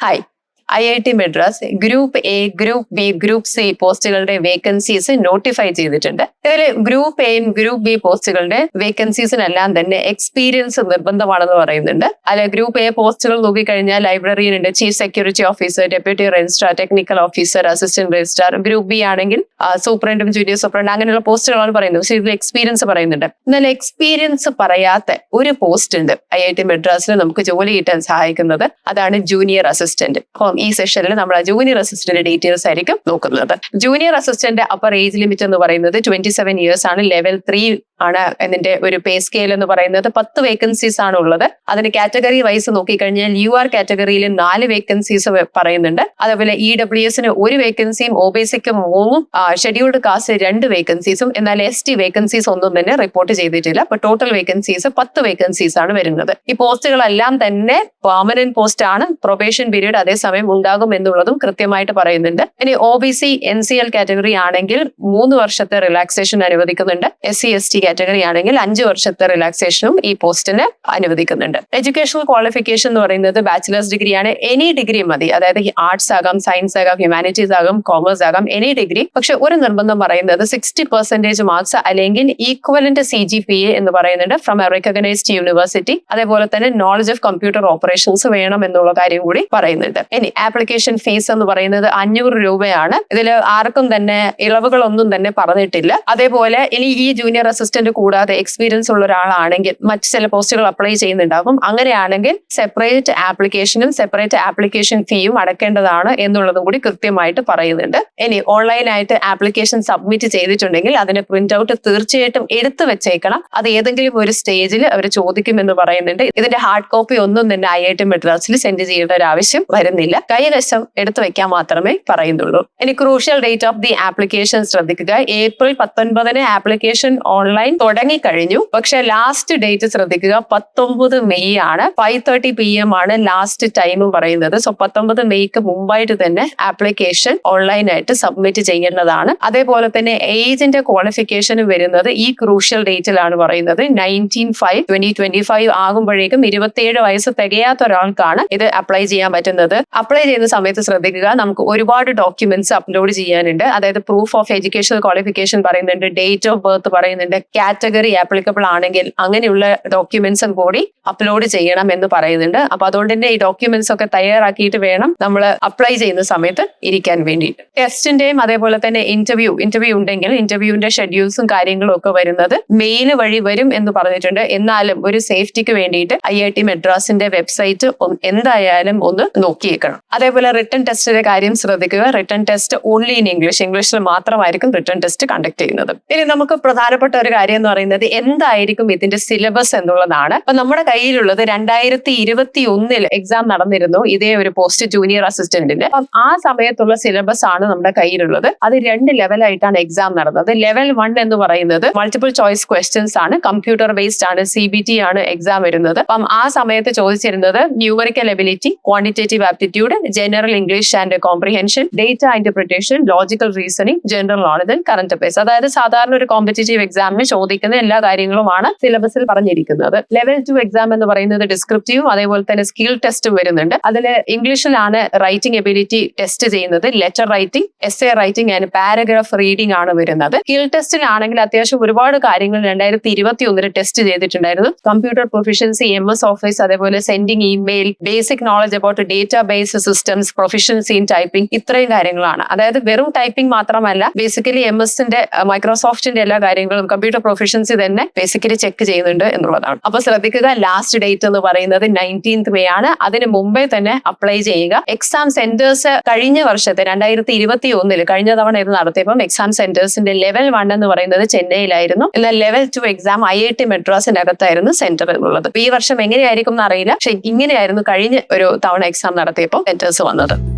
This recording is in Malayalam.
Hi. I I T Madras group A group B group C പോസ്റ്റുകളുടെ vacancies notify ചെയ്തിട്ടുണ്ട്. ഇതിൽ ഗ്രൂപ്പ് എയും ഗ്രൂപ്പ് ബി പോസ്റ്റുകളുടെ വേക്കൻസീസിനെല്ലാം തന്നെ എക്സ്പീരിയൻസ് നിർബന്ധമാണെന്ന് പറയുന്നുണ്ട്. അല്ല ഗ്രൂപ്പ് എ പോസ്റ്റുകൾ നോക്കിക്കഴിഞ്ഞാൽ ലൈബ്രറിയൻ ഉണ്ട് chief security officer deputy registrar technical officer assistant registrar group B ആണെങ്കിൽ സൂപ്രണ്ടും ജൂനിയർ സൂപ്രണ്ട് അങ്ങനെയുള്ള പോസ്റ്റുകളാണ് പറയുന്നത്. പക്ഷേ ഇതിൽ എക്സ്പീരിയൻസ് പറയുന്നുണ്ട്. എന്നാൽ എക്സ്പീരിയൻസ് പറയാത്ത ഒരു പോസ്റ്റ് ഉണ്ട് ഐ ഐ ടി മെഡ്രാസിൽ നമുക്ക് ജോലി കിട്ടാൻ സഹായിക്കുന്നത്. അതാണ് ജൂനിയർ അസിസ്റ്റന്റ് ഈ സെഷനിൽ നമ്മൾ ജൂനിയർ അസിസ്റ്റന്റ് ഡീറ്റെയിൽസ് ആയിരിക്കും നോക്കുന്നത്. Junior assistant upper age limit എന്ന് പറയുന്നത് ട്വന്റി സെവൻ ഇയേഴ്സ് ആണ്. ലെവൽ ത്രീ ആണ് ഇതിന്റെ ഒരു പേ സ്കെയിൽ എന്ന് പറയുന്നത്. പത്ത് വേക്കൻസീസ് ആണ് ഉള്ളത്. അതിന് കാറ്റഗറി വൈസ് നോക്കിക്കഴിഞ്ഞാൽ യു ആർ കാറ്റഗറിയിൽ നാല് വേക്കൻസീസ് പറയുന്നുണ്ട്. അതേപോലെ ഇ ഡബ്ല്യു എസിന് ഒരു വേക്കൻസിയും ഒ ബി സിക്ക് മൂന്നും ഷെഡ്യൂൾഡ് കാസ്റ്റ് രണ്ട് വേക്കൻസീസും എന്നാൽ എസ് ടി വേക്കൻസീസ് ഒന്നും തന്നെ റിപ്പോർട്ട് ചെയ്തിട്ടില്ല. അപ്പൊ ടോട്ടൽ വേക്കൻസീസ് പത്ത് വേക്കൻസീസ് ആണ് വരുന്നത്. ഈ പോസ്റ്റുകളെല്ലാം തന്നെ പെർമനന്റ് പോസ്റ്റ് ആണ്. പ്രൊബേഷൻ പീരീഡ് അതേസമയം ഉണ്ടാകും എന്നുള്ളതും കൃത്യമായിട്ട് പറയുന്നുണ്ട്. ഇനി O B C N C L category ആണെങ്കിൽ മൂന്ന് വർഷത്തെ relaxation അനുവദിക്കുന്നുണ്ട്. S C S T category ആണെങ്കിൽ അഞ്ച് വർഷത്തെ റിലാക്സേഷനും ഈ പോസ്റ്റിന് അനുവദിക്കുന്നുണ്ട്. എഡ്യൂക്കേഷണൽ ക്വാളിഫിക്കേഷൻ എന്ന് പറയുന്നത് ബാച്ചിലേഴ്സ് ഡിഗ്രി ആണ്. എനി ഡിഗ്രി മതി. അതായത് ആർട്സ് ആകാം സയൻസ് ആകാം ഹ്യൂമാനിറ്റീസ് ആകാം കോമേഴ്സ് ആകാം എനി ഡിഗ്രി പക്ഷെ ഒരു നിർബന്ധം പറയുന്നത് സിക്സ്റ്റി പെർസെന്റേജ് മാർക്സ് അല്ലെങ്കിൽ equivalent C G P A എന്ന് പറയുന്നുണ്ട് ഫ്രം എ റെക്കഗ്നൈസ്ഡ് യൂണിവേഴ്സിറ്റി അതേപോലെ തന്നെ നോളജ് ഓഫ് കമ്പ്യൂട്ടർ ഓപ്പറേഷൻസ് വേണം എന്നുള്ള കാര്യം കൂടി പറയുന്നുണ്ട്. ഇനി ആപ്ലിക്കേഷൻ ഫീസ് എന്ന് പറയുന്നത് അഞ്ഞൂറ് രൂപയാണ്. ഇതിൽ ആർക്കും തന്നെ ഇളവുകളൊന്നും തന്നെ പറഞ്ഞിട്ടില്ല. അതേപോലെ ഇനി ഈ ജൂനിയർ അസിസ്റ്റന്റ് കൂടാതെ എക്സ്പീരിയൻസ് ഉള്ള ഒരാളാണെങ്കിൽ മറ്റ് ചില പോസ്റ്റുകൾ അപ്ലൈ ചെയ്യുന്നുണ്ടാകും അങ്ങനെയാണെങ്കിൽ സെപ്പറേറ്റ് ആപ്ലിക്കേഷനും സെപ്പറേറ്റ് ആപ്ലിക്കേഷൻ ഫീയും അടക്കേണ്ടതാണ് എന്നുള്ളതും കൂടി കൃത്യമായിട്ട് പറയുന്നുണ്ട്. ഇനി ഓൺലൈനായിട്ട് ആപ്ലിക്കേഷൻ സബ്മിറ്റ് ചെയ്തിട്ടുണ്ടെങ്കിൽ അതിന് പ്രിന്റ് ഔട്ട് തീർച്ചയായിട്ടും എടുത്തു വെച്ചേക്കണം. അത് ഏതെങ്കിലും ഒരു സ്റ്റേജിൽ അവർ ചോദിക്കുമെന്ന് പറയുന്നുണ്ട്. ഇതിന്റെ ഹാർഡ് കോപ്പി ഒന്നും തന്നെ ഐ ഐ ടി മെഡ്രാസിൽ സെൻഡ് ചെയ്യേണ്ട ഒരു ആവശ്യം വരുന്നില്ല. കൈവശം എടുത്തു വെക്കാൻ മാത്രമേ പറയുന്നുള്ളൂ. ഇനി crucial date of the application ശ്രദ്ധിക്കുക. ഏപ്രിൽ പത്തൊൻപതിന് ആപ്ലിക്കേഷൻ ഓൺലൈൻ തുടങ്ങി കഴിഞ്ഞു പക്ഷെ ലാസ്റ്റ് ഡേറ്റ് ശ്രദ്ധിക്കുക. പത്തൊമ്പത് മെയ് ആണ്. ഫൈവ് തേർട്ടി പി എം ആണ് ലാസ്റ്റ് ടൈം പറയുന്നത്. സോ പത്തൊമ്പത് മെയ്ക്ക് മുമ്പായിട്ട് തന്നെ ആപ്ലിക്കേഷൻ ഓൺലൈനായിട്ട് സബ്മിറ്റ് ചെയ്യേണ്ടതാണ്. അതേപോലെ തന്നെ ഏജിന്റെ ക്വാളിഫിക്കേഷൻ വരുന്നത് ഈ ക്രൂഷ്യൽ ഡേറ്റിലാണ് പറയുന്നത്. Nineteen five twenty twenty five ആകുമ്പോഴേക്കും ഇരുപത്തിയേഴ് വയസ്സ് തികയാത്ത ഒരാൾക്കാണ് ഇത് അപ്ലൈ ചെയ്യാൻ പറ്റുന്നത്. അപ്ലൈ ചെയ്യുന്ന സമയത്ത് ശ്രദ്ധിക്കുക. നമുക്ക് ഒരുപാട് ഡോക്യുമെന്റ്സ് അപ്ലോഡ് ചെയ്യാനുണ്ട്. അതായത് പ്രൂഫ് ഓഫ് എഡ്യൂക്കേഷണൽ ക്വാളിഫിക്കേഷൻ പറയുന്നുണ്ട് ഡേറ്റ് ഓഫ് ബർത്ത് പറയുന്നുണ്ട് കാറ്റഗറി ആപ്ലിക്കബിൾ ആണെങ്കിൽ അങ്ങനെയുള്ള ഡോക്യുമെന്റ്സും കൂടി അപ്ലോഡ് ചെയ്യണം എന്ന് പറയുന്നുണ്ട്. അപ്പൊ അതുകൊണ്ട് തന്നെ ഈ ഡോക്യുമെന്റ്സ് ഒക്കെ തയ്യാറാക്കിയിട്ട് വേണം നമ്മൾ അപ്ലൈ ചെയ്യുന്ന സമയത്ത് ഇരിക്കാൻ വേണ്ടിയിട്ട്. ടെസ്റ്റിന്റെയും അതേപോലെ തന്നെ ഇന്റർവ്യൂ ഇന്റർവ്യൂ ഉണ്ടെങ്കിൽ ഇന്റർവ്യൂവിന്റെ ഷെഡ്യൂൾസും കാര്യങ്ങളും ഒക്കെ വരുന്നത് മെയിൽ വഴി വരും എന്ന് പറഞ്ഞിട്ടുണ്ട്. എന്നാലും ഒരു സേഫ്റ്റിക്ക് വേണ്ടിയിട്ട് ഐ ഐ ടി മെഡ്രാസിന്റെ വെബ്സൈറ്റ് എന്തായാലും ഒന്ന് നോക്കിയേക്കണം. അതേപോലെ റിട്ടേൺ ടെസ്റ്റിന്റെ കാര്യം ശ്രദ്ധിക്കുക. Written test only in English ഇംഗ്ലീഷിൽ മാത്രമായിരിക്കും റിട്ടേൺ ടെസ്റ്റ് കണ്ടക്ട് ചെയ്യുന്നത്. ഇനി നമുക്ക് പ്രധാനപ്പെട്ട ഒരു കാര്യം എന്ന് പറയുന്നത് എന്തായിരിക്കും ഇതിന്റെ സിലബസ് എന്നുള്ളതാണ്. അപ്പൊ നമ്മുടെ കയ്യിലുള്ളത് രണ്ടായിരത്തി ഇരുപത്തി ഒന്നിൽ എക്സാം നടന്നിരുന്നു. ഇതേ ഒരു പോസ്റ്റ് ജൂനിയർ അസിസ്റ്റന്റിന്റെ അപ്പം ആ സമയത്തുള്ള സിലബസ് ആണ് നമ്മുടെ കയ്യിലുള്ളത്. അത് രണ്ട് ലെവലായിട്ടാണ് എക്സാം നടന്നത്. ലെവൽ വൺ എന്ന് പറയുന്നത് മൾട്ടിപ്പിൾ ചോയ്സ് ക്വസ്റ്റ്യൻസ് ആണ്. കമ്പ്യൂട്ടർ ബേസ്ഡ് ആണ്. സി ബി ടി ആണ് എക്സാം വരുന്നത്. അപ്പം ആ സമയത്ത് ചോദിച്ചിരുന്നത് numerical ability quantitative aptitude general English and comprehension data interpretation logical reasoning general knowledge current affairs അതായത് സാധാരണ ഒരു കോമ്പറ്റേറ്റീവ് എക്സാമിന് ചോദിക്കുന്ന എല്ലാ കാര്യങ്ങളുമാണ് സിലബസിൽ പറഞ്ഞിരിക്കുന്നത്. ലെവൽ ടു എക്സാം എന്ന് പറയുന്നത് ഡിസ്ക്രിപ്റ്റീവും അതേപോലെ തന്നെ സ്കിൽ ടെസ്റ്റും വരുന്നുണ്ട്. അതിൽ ഇംഗ്ലീഷിലാണ് റൈറ്റിംഗ് എബിലിറ്റി ടെസ്റ്റ് ചെയ്യുന്നത്. Letter writing essay writing and paragraph reading ആണ് വരുന്നത്. സ്കിൽ ടെസ്റ്റിലാണെങ്കിൽ അത്യാവശ്യം ഒരുപാട് കാര്യങ്ങൾ രണ്ടായിരത്തി ഇരുപത്തി ഒന്നിൽ ടെസ്റ്റ് ചെയ്തിട്ടുണ്ടായിരുന്നു. Computer proficiency M S office അതേപോലെ sending email basic knowledge about data base systems proficiency in typing ഇത്രയും കാര്യങ്ങളാണ്. അതായത് വെറും ടൈപ്പിംഗ് മാത്രമല്ല ബേസിക്കലി എം എസിന്റെ മൈക്രോസോഫ്റ്റിന്റെ എല്ലാ കാര്യങ്ങളും കമ്പ്യൂട്ടർ പ്രൊഫിഷ്യൻസി തന്നെ ബേസിക്കലി ചെക്ക് ചെയ്യുന്നുണ്ട് എന്നുള്ളതാണ്. അപ്പൊ ശ്രദ്ധിക്കുക ലാസ്റ്റ് ഡേറ്റ് എന്ന് പറയുന്നത് നയന്റീൻത് മേ ആണ്. അതിന് മുമ്പേ തന്നെ അപ്ലൈ ചെയ്യുക. എക്സാം സെന്റേഴ്സ് കഴിഞ്ഞ വർഷത്തെ രണ്ടായിരത്തി ഇരുപത്തി ഒന്നിൽ കഴിഞ്ഞ തവണ ഇത് നടത്തിയപ്പം എക്സാം സെന്റേഴ്സിന്റെ ലെവൽ വൺ എന്ന് പറയുന്നത് ചെന്നൈയിലായിരുന്നു. എന്നാൽ level two exam I I T മെഡ്രാസിന്റെ അകത്തായിരുന്നു സെന്റർ എന്നുള്ളത് ഈ വർഷം എങ്ങനെയായിരിക്കും എന്ന് അറിയില്ല. പക്ഷെ ഇങ്ങനെയായിരുന്നു കഴിഞ്ഞ ഒരു തവണ എക്സാം നടത്തിയപ്പോൾ സെന്റേഴ്സ് വന്നത്.